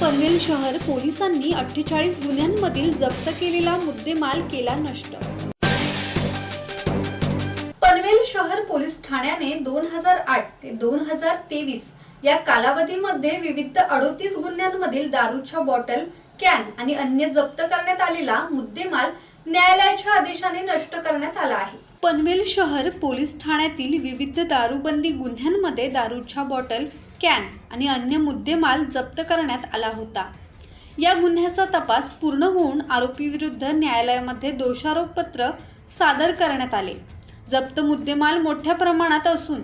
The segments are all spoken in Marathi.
पनवेल शहर पोलिसांनी अठ्ठेचाळीस गुन्ह्यांमधील जप्त केलेला मुद्देमाल केला नष्ट. पनवेल शहर पोलीस ठाण्याने दोन हजार आठ ते दोन हजार तेवीस या कालावधीमध्ये विविध अडोतीस गुन्ह्यांमधील दारूच्या बॉटल कॅन आणि अन्य जप्त करण्यात आलेला मुद्देमाल न्यायालयाच्या आदेशाने नष्ट करण्यात आला आहे. पनवेल शहर पोलीस ठाण्यातील विविध दारूबंदी गुन्ह्यांमध्ये दारूच्या बॉटल कॅन आणि अन्य मुद्देमाल जप्त करण्यात आला होता. या गुन्ह्याचा तपास पूर्ण होऊन आरोपीविरुद्ध न्यायालयामध्ये दोषारोपपत्र सादर करण्यात आले. जप्त मुद्देमाल मोठ्या प्रमाणात असून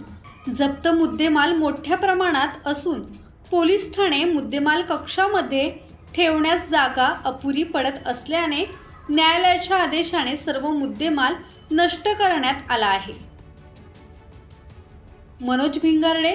जप्त मुद्देमाल मोठ्या प्रमाणात असून पोलीस ठाणे मुद्देमाल कक्षामध्ये ठेवण्यास जागा अपुरी पडत असल्याने न्यायालयाच्या आदेशाने सर्व मुद्देमाल नष्ट करण्यात आला आहे. मनोज भिंगारडे